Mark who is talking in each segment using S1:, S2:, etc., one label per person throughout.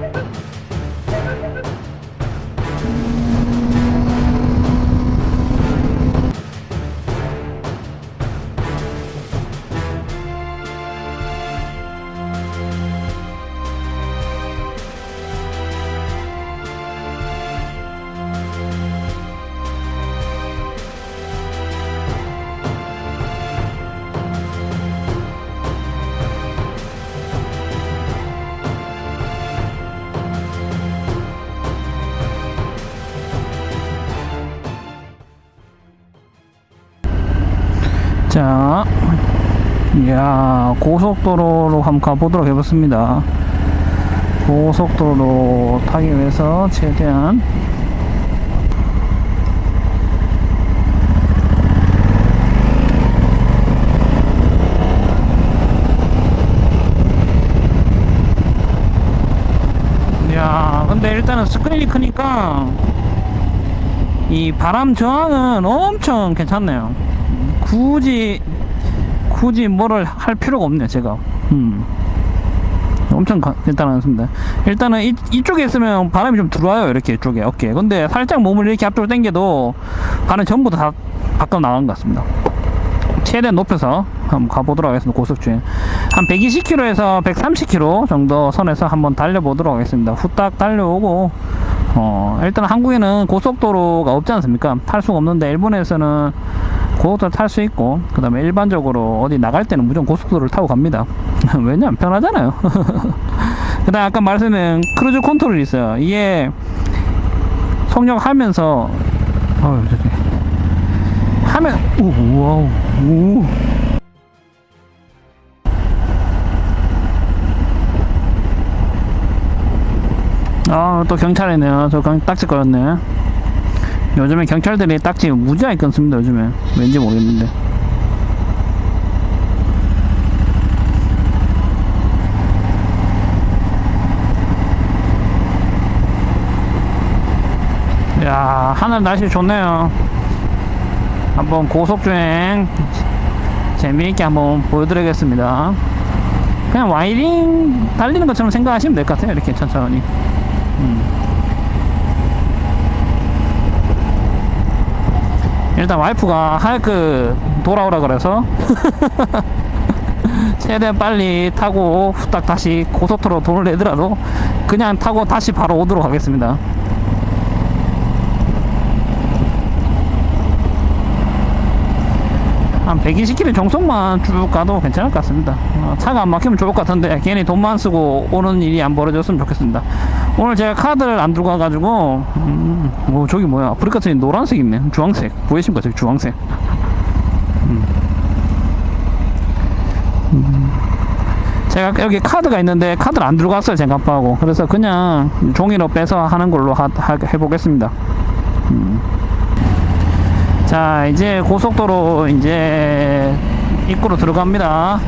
S1: Thank you. 자, 이야, 고속도로로 한번 가보도록 해봤습니다. 고속도로 타기 위해서 최대한 근데 일단은 스크린이 크니까 이 바람 저항은 엄청 괜찮네요. 굳이 굳이 뭐를 할 필요가 없네요 제가. 음. 엄청 가- 간단하습니다. 일단은 이, 이쪽에 있으면 바람이 좀 들어와요 이렇게 이쪽에 어깨 근데 살짝 몸을 이렇게 앞쪽으로 당겨도 바람 전부 다 밖으로 나간 것 같습니다. 최대한 높여서 한번 가보도록 하겠습니다 고속주행. 한 120km에서 130km 정도 선에서 한번 달려보도록 하겠습니다. 후딱 달려오고 어 일단 한국에는 고속도로가 없지 않습니까? 탈 수가 없는데 일본에서는 고속도로 탈 수 있고 그 다음에 일반적으로 어디 나갈 때는 무조건 고속도로를 타고 갑니다. 왜냐면 편하잖아요. 그 다음 아까 말씀드린 크루즈 컨트롤이 있어요. 이게 속력하면서 어휴 저기. 하면 오 와우 오. 아, 또 경찰이네요. 저 경, 딱지 걸었네. 요즘에 경찰들이 딱지 무지하게 끊습니다, 요즘에. 왠지 모르겠는데. 야, 하늘 날씨 좋네요. 한번 고속주행 재미있게 한번 보여드리겠습니다. 그냥 와이링 달리는 것처럼 생각하시면 될 것 같아요. 이렇게 천천히. 일단 와이프가 하이크 돌아오라 그래서 최대한 빨리 타고 후딱 다시 고속도로 돈을 내더라도 그냥 타고 다시 바로 오도록 하겠습니다. 한 120km 정속만 쭉 가도 괜찮을 것 같습니다. 어, 차가 안 막히면 좋을 것 같은데 괜히 돈만 쓰고 오는 일이 안 벌어졌으면 좋겠습니다. 오늘 제가 카드를 안 들고 와가지고 음, 뭐 저기 뭐야 아프리카 트인 노란색 있네. 주황색. 보이십니까 저기 주황색. 음. 음. 제가 여기 카드가 있는데 카드를 안 들고 왔어요 제가 아빠하고. 그래서 그냥 종이로 빼서 하는 걸로 하, 하- 해보겠습니다. 음. 자 이제 고속도로 이제 입구로 들어갑니다.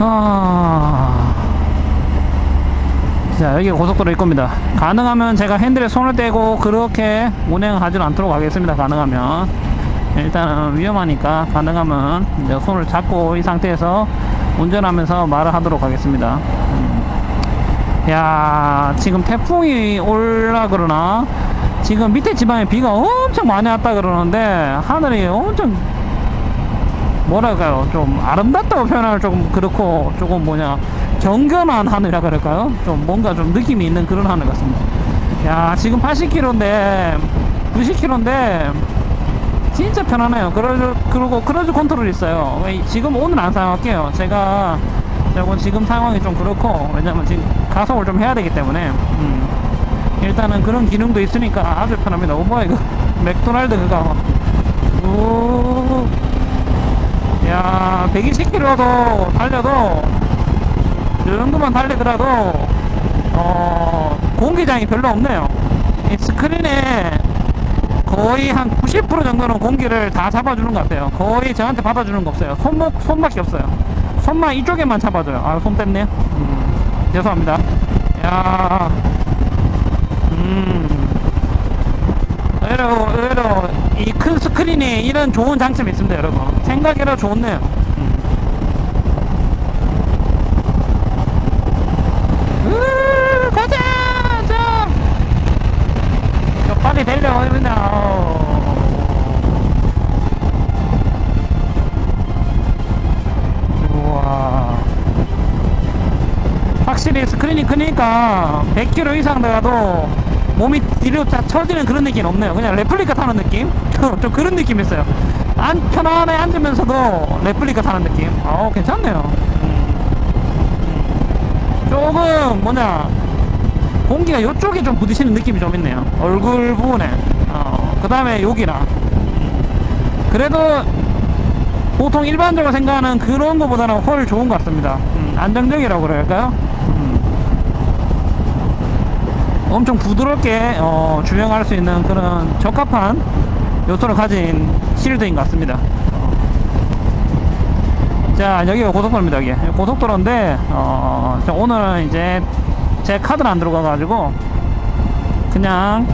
S1: 아... 자 여기 고속도로 입구입니다. 가능하면 제가 핸들에 손을 떼고 그렇게 운행하지는 않도록 하겠습니다 가능하면. 일단은 위험하니까 가능하면 손을 잡고 이 상태에서 운전하면서 말을 하도록 하겠습니다. 음. 야 지금 태풍이 올라 그러나? 지금 밑에 지방에 비가 엄청 많이 왔다 그러는데 하늘이 엄청 뭐랄까요? 좀 아름답다고 표현하면 조금 그렇고 조금 뭐냐 경건한 하늘이라 그럴까요? 좀 뭔가 좀 느낌이 있는 그런 하늘 같습니다. 야 지금 80km인데 90km인데 진짜 편하네요. 그러, 그리고 크루즈 컨트롤 있어요. 왜 지금 오늘 안 사용할게요. 제가 조금 지금 상황이 좀 그렇고 왜냐면 지금 가속을 좀 해야 되기 때문에 음. 일단은 그런 기능도 있으니까 아주 편합니다. 오 뭐야 이거 맥도날드 그거 우 야, 120km도 달려도, 이 정도만 달리더라도, 어, 공기장이 별로 없네요. 이 스크린에 거의 한 90% 정도는 공기를 다 잡아주는 것 같아요. 거의 저한테 받아주는 거 없어요. 손목, 손밖에 없어요. 손만 이쪽에만 잡아줘요. 아, 손 뗐네. 음, 죄송합니다. 야, 음. 의외로, 의외로, 이 큰 스크린에 이런 좋은 장점이 있습니다, 여러분. 생각이라 좋네요. 사람이 달려오면은 어. 확실히 스크린이 크니까 100km 이상 나가도 몸이 뒤로 다 처지는 그런 느낌 없네요. 그냥 레플리카 타는 느낌? 좀 그런 느낌이었어요. 안 편안해 앉으면서도 레플리카 타는 느낌. 어 괜찮네요. 음. 음. 조금 뭐냐 공기가 이쪽에 좀 부딪히는 느낌이 좀 있네요. 얼굴 부분에. 어, 그 다음에 여기랑. 그래도 보통 일반적으로 생각하는 그런 것보다는 훨 좋은 것 같습니다. 음, 안정적이라고 그럴까요? 음. 엄청 부드럽게 어, 주행할 수 있는 그런 적합한 요소를 가진 실드인 것 같습니다. 자, 여기가 고속도로입니다, 여기. 고속도로인데, 어, 저 오늘은 이제 제 카드는 안 들어가가지고, 그냥,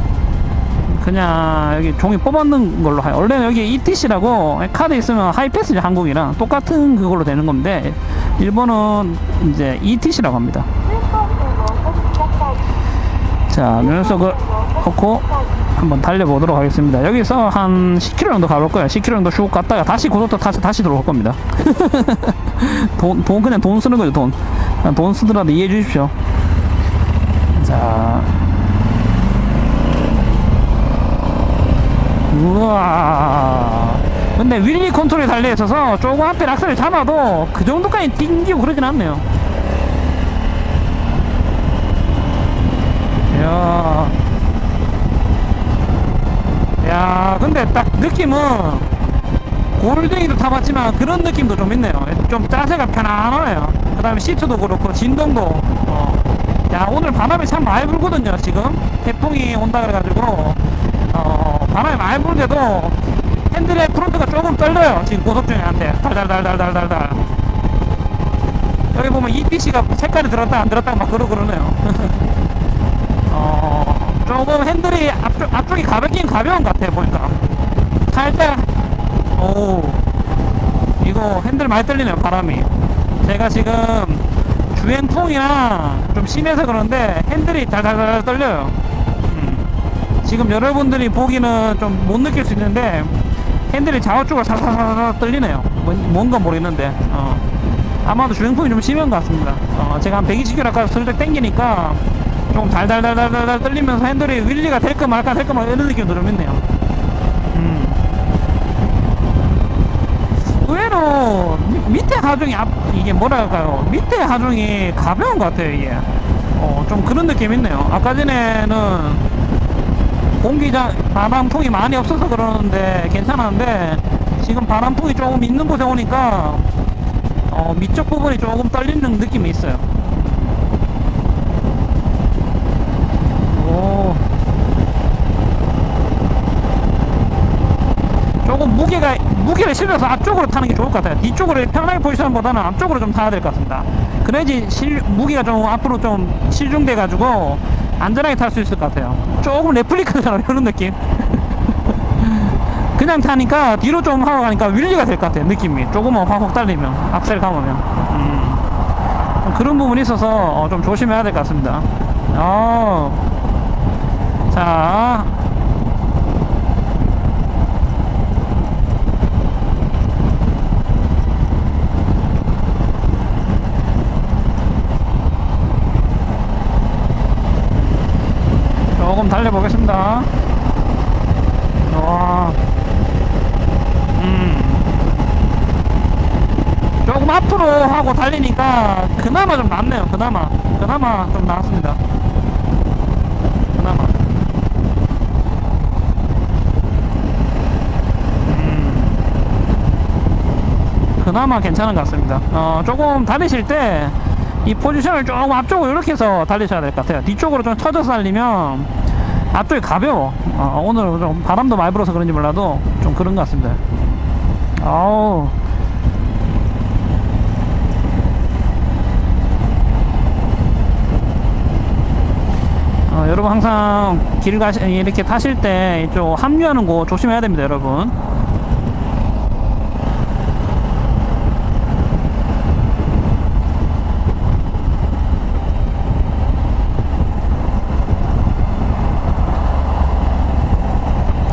S1: 그냥 여기 종이 뽑아놓는 걸로 해요. 원래는 여기 ETC라고 카드 있으면 하이패스죠, 한국이랑. 똑같은 그걸로 되는 건데, 일본은 이제 ETC라고 합니다. 자, 면속을 넣고 한번 달려보도록 하겠습니다. 여기서 한 10km 정도 가볼 거예요. 10km 정도 쭉 갔다가 다시 고속도로 타서 다시 들어올 겁니다. 돈, 돈, 그냥 돈 쓰는 거죠, 돈. 그냥 돈 쓰더라도 이해해 주십시오. 자. 우와. 근데 윌리 컨트롤이 달려있어서 조금 앞에 락스를 잡아도 그 정도까지 튕기고 그러진 않네요. 야. 야, 근데 딱 느낌은 골뱅이도 타봤지만 그런 느낌도 좀 있네요. 좀 자세가 편안하네요. 그 다음에 시트도 그렇고 진동도. 어. 야, 오늘 바람이 참 많이 불거든요, 지금. 태풍이 온다 그래가지고. 어, 바람이 많이 불는데도 핸들의 프론트가 조금 떨려요. 지금 고속 중에한테. 달달달달달달달. 여기 보면 EPC가 색깔이 들었다 안 들었다 막 그러고 그러네요. 어, 조금 핸들이 앞쪽, 앞쪽이 가볍긴 가벼운 것 같아요, 보니까. 탈 때, 오, 이거 핸들 많이 떨리네요, 바람이. 제가 지금 주행풍이랑 좀 심해서 그런데 핸들이 달달달 떨려요. 음. 지금 여러분들이 보기는 좀 못 느낄 수 있는데 핸들이 좌우쪽으로 살살살 떨리네요. 뭔- 뭔가 모르겠는데. 어. 아마도 주행풍이 좀 심한 것 같습니다. 어, 제가 한 120km 가까이 슬쩍 당기니까 조금 달달달달달달 떨리면서 핸들이 윌리가 될까 말까 될까 말까 이런 느낌도 좀 있네요. 음. 의외로 미- 밑에 하중이 앞, 이게 뭐랄까요? 밑에 하중이 가벼운 것 같아요 이게. 어, 좀 그런 느낌이 있네요. 아까 전에는 공기장 바람풍이 많이 없어서 그러는데 괜찮았는데 지금 바람풍이 조금 있는 곳에 오니까 어, 밑쪽 부분이 조금 떨리는 느낌이 있어요. 오. 조금 무게가 무게를 실려서 앞쪽으로 타는 게 좋을 것 같아요. 뒤쪽으로 편하게 포지션보다는 앞쪽으로 좀 타야 될 것 같습니다. 그래야지 실, 무게가 좀 앞으로 좀 실중돼 가지고 안전하게 탈 수 있을 것 같아요. 조금 레플리카처럼 이런 느낌. 그냥 타니까 뒤로 좀 하고 가니까 윌리가 될 것 같아요. 느낌이 조금만 확확 달리면 악셀 감으면 음. 좀 그런 부분이 있어서 어, 좀 조심해야 될 것 같습니다. 어. 자, 조금 달려보겠습니다. 와, 음, 조금 앞으로 하고 달리니까 그나마 좀 낫네요. 그나마, 그나마 좀 낫습니다. 그나마. 음, 그나마 괜찮은 것 같습니다. 어, 조금 달리실 때이 포지션을 조금 앞쪽으로 이렇게 해서 달리셔야 될 것 같아요. 뒤쪽으로 좀 쳐져서 달리면 앞쪽이 가벼워. 어, 오늘 좀 바람도 많이 불어서 그런지 몰라도 좀 그런 것 같습니다. 아우. 어, 여러분 항상 길 가시 이렇게 타실 때 이쪽 합류하는 곳 조심해야 됩니다, 여러분.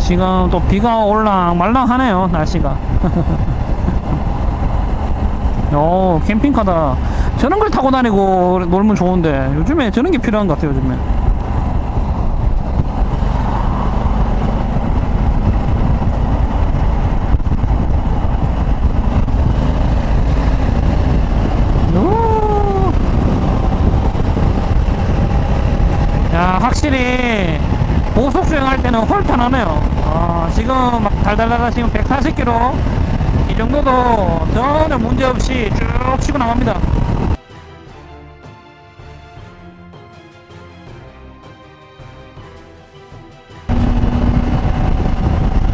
S1: 지금 또 비가 올랑 말랑 하네요, 날씨가. 어, 캠핑카다. 저런 걸 타고 다니고 놀면 좋은데 요즘에 저런 게 필요한 것 같아요, 요즘에. 오. 야, 확실히 고속 주행할 때는 홀편하네요. 아, 지금 막 달달달 지금 140km 이 정도도 전혀 문제 없이 쭉 치고 나갑니다.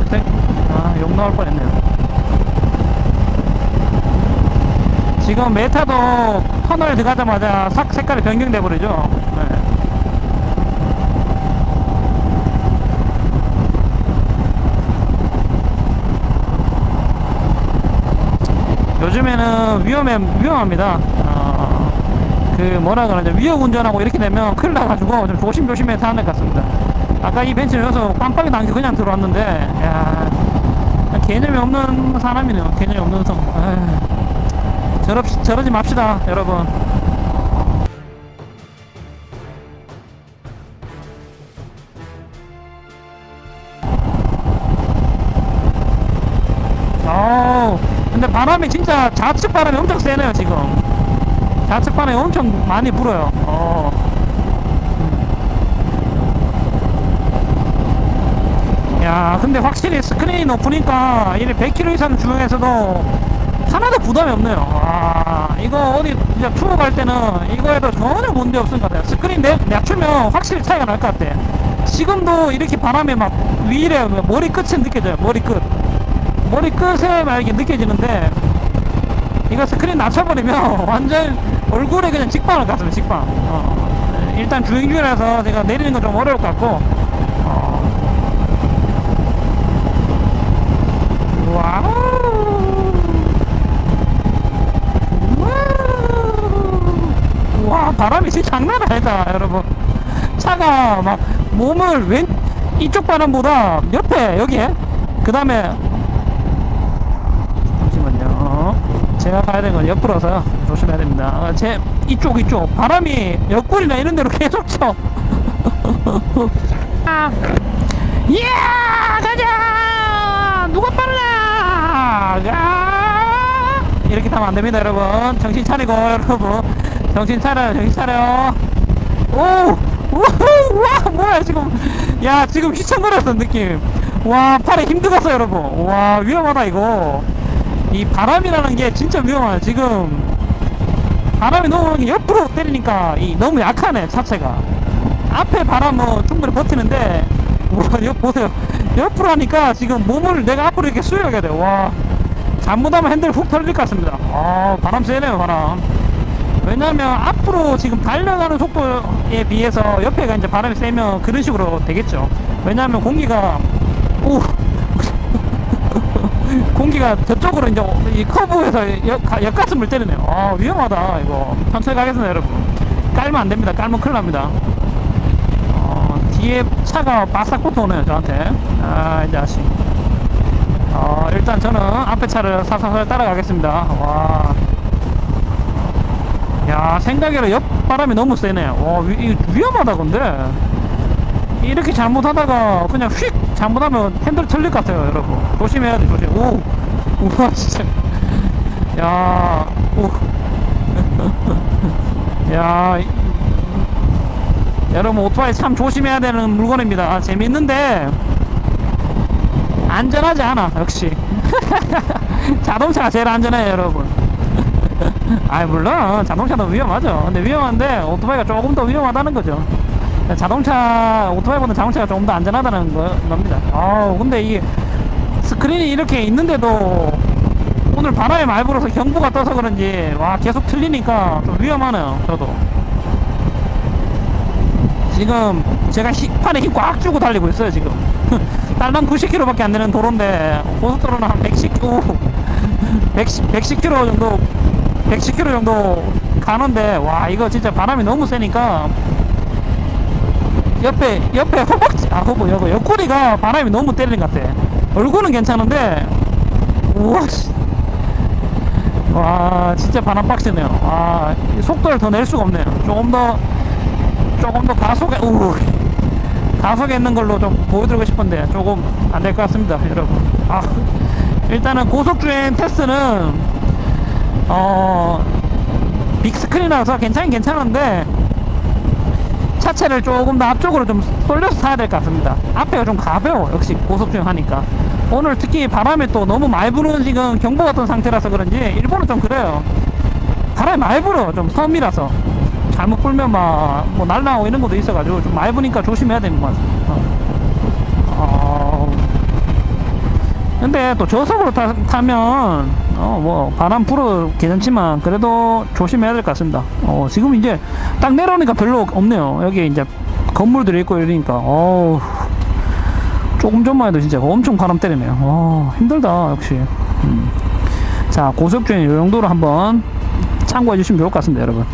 S1: 땡. 아, 욕 나올 뻔했네요. 지금 메타도 터널 들어가자마자 sắc 색깔이 변경돼 버리죠. 네. 요즘에는 위험해 위험합니다. 어, 그 뭐라 그러죠 위험 운전하고 이렇게 되면 큰일 나가지고 좀 조심조심해서 하는 것 같습니다. 아까 이 벤츠는 여기서 깜빡이 난게 그냥 들어왔는데 야 개념이 없는 사람이네요. 개념이 없는 성. 에휴, 저러 저러지 맙시다, 여러분. 진짜 좌측 바람이 엄청 세네요 지금. 좌측 바람이 엄청 많이 불어요. 어. 야, 근데 확실히 스크린이 높으니까 이 100km 이상 중에서도 하나도 부담이 없네요. 아, 이거 어디 이제 투어 갈 때는 이거에도 전혀 문제 없을 것 같아요. 스크린 내, 낮추면 확실히 차이가 날 것 같아. 지금도 이렇게 바람이 막 위에 머리 끝에 느껴져요. 머리 끝. 머리 끝에 막 이렇게 느껴지는데 이거 스크린 낮춰버리면 완전 얼굴에 그냥 직방을 갔어요. 직방. 어. 일단 주행 중이라서 제가 내리는 건 좀 어려울 것 같고. 어. 바람이 진짜 장난 아니다 여러분 차가 막 몸을 왼 이쪽 바람보다 옆에 여기에 그 다음에 잠시만요 제가 가야 되는 건 옆으로서 조심해야 됩니다. 어, 제 이쪽 이쪽. 바람이 옆구리나 이런 데로 계속 쳐. 아. 이야! 가자! 누가 빠르나? 가! 이렇게 타면 안 됩니다 여러분. 정신 차리고 여러분. 정신 차려요 정신 차려 오! 우와 와 뭐야 지금. 야 지금 휘청거렸어 느낌. 와 팔에 힘 들어갔어 여러분. 와 위험하다 이거 이 바람이라는 게 진짜 위험해요 지금 바람이 너무 옆으로 때리니까 이 너무 약하네 차체가. 앞에 바람은 충분히 버티는데 와옆 보세요. 옆으로 하니까 지금 몸을 내가 앞으로 이렇게 수행하게 돼와 잘못하면 핸들 훅 털릴 것 같습니다. 아 바람 세네요 바람. 왜냐면 앞으로 지금 달려가는 속도에 비해서 옆에가 이제 바람이 세면 그런 식으로 되겠죠. 왜냐면 공기가 오 공기가 저쪽으로 이제 이 커브에서 역가슴을 때리네요. 아 위험하다 이거. 천천히 가겠습니다 여러분. 깔면 안 됩니다. 깔면 큰일 납니다. 어, 뒤에 차가 바싹 붙어 오네요 저한테. 아 이제 아시 어, 일단 저는 앞에 차를 살살 따라가겠습니다. 와. 야 생각외로 옆 바람이 너무 세네 와 위, 위험하다 근데. 이렇게 잘못하다가 그냥 휙 잘못하면 핸들 틀릴 것 같아요 여러분. 조심해야 돼 조심. 오 우와 진짜. 야오야 이- 여러분 오토바이 참 조심해야 되는 물건입니다. 아, 재밌는데 안전하지 않아 역시. 자동차가 제일 안전해요 여러분. 아 물론 자동차도 위험하죠. 근데 위험한데 오토바이가 조금 더 위험하다는 거죠 자동차 오토바이보다 자동차가 조금 더 안전하다는 거, 겁니다. 아 근데 이게 스크린이 이렇게 있는데도 오늘 바람이 많이 불어서 경보가 떠서 그런지 와 계속 틀리니까 좀 위험하네요 저도. 지금 제가 히, 팔에 힘 꽉 주고 달리고 있어요 지금. 딸랑 90km밖에 안 되는 도로인데 고속도로는 한 110km 110, 110km 정도 110km 정도 가는데 와 이거 진짜 바람이 너무 세니까 옆에 옆에 허벅지 아 허벅 여기 옆구리가 바람이 너무 때리는 것 같아. 얼굴은 괜찮은데 우와 씨. 와 진짜 바람 빡세네요. 아 속도를 더 낼 수가 없네요. 조금 더 조금 더 가속에 우 가속에 있는 걸로 좀 보여드리고 싶은데 조금 안 될 것 같습니다 여러분. 아 일단은 고속주행 테스트는 어 빅스크린이라서 괜찮긴 괜찮은데 차체를 조금 더 앞쪽으로 좀 쏠려서 타야 될 것 같습니다. 앞에가 좀 가벼워, 역시 고속주행 하니까. 오늘 특히 바람이 또 너무 많이 부는 지금 경보 같은 상태라서 그런지, 일본은 좀 그래요. 바람이 많이 불어, 좀 섬이라서. 잘못 불면 막, 뭐 날라오고 이런 것도 있어가지고, 좀 많이 부니까 조심해야 되는 것 같아요. 어. 어, 근데 또 저속으로 타, 타면 어 뭐 바람 불어 괜찮지만 그래도 조심해야 될 것 같습니다. 어 지금 이제 딱 내려오니까 별로 없네요. 여기 이제 건물들이 있고 이러니까 어우 조금 전만 해도 진짜 엄청 바람 때리네요. 어 힘들다 역시. 음. 자 고속주행 이 정도로 한번 참고해 주시면 좋을 것 같습니다, 여러분.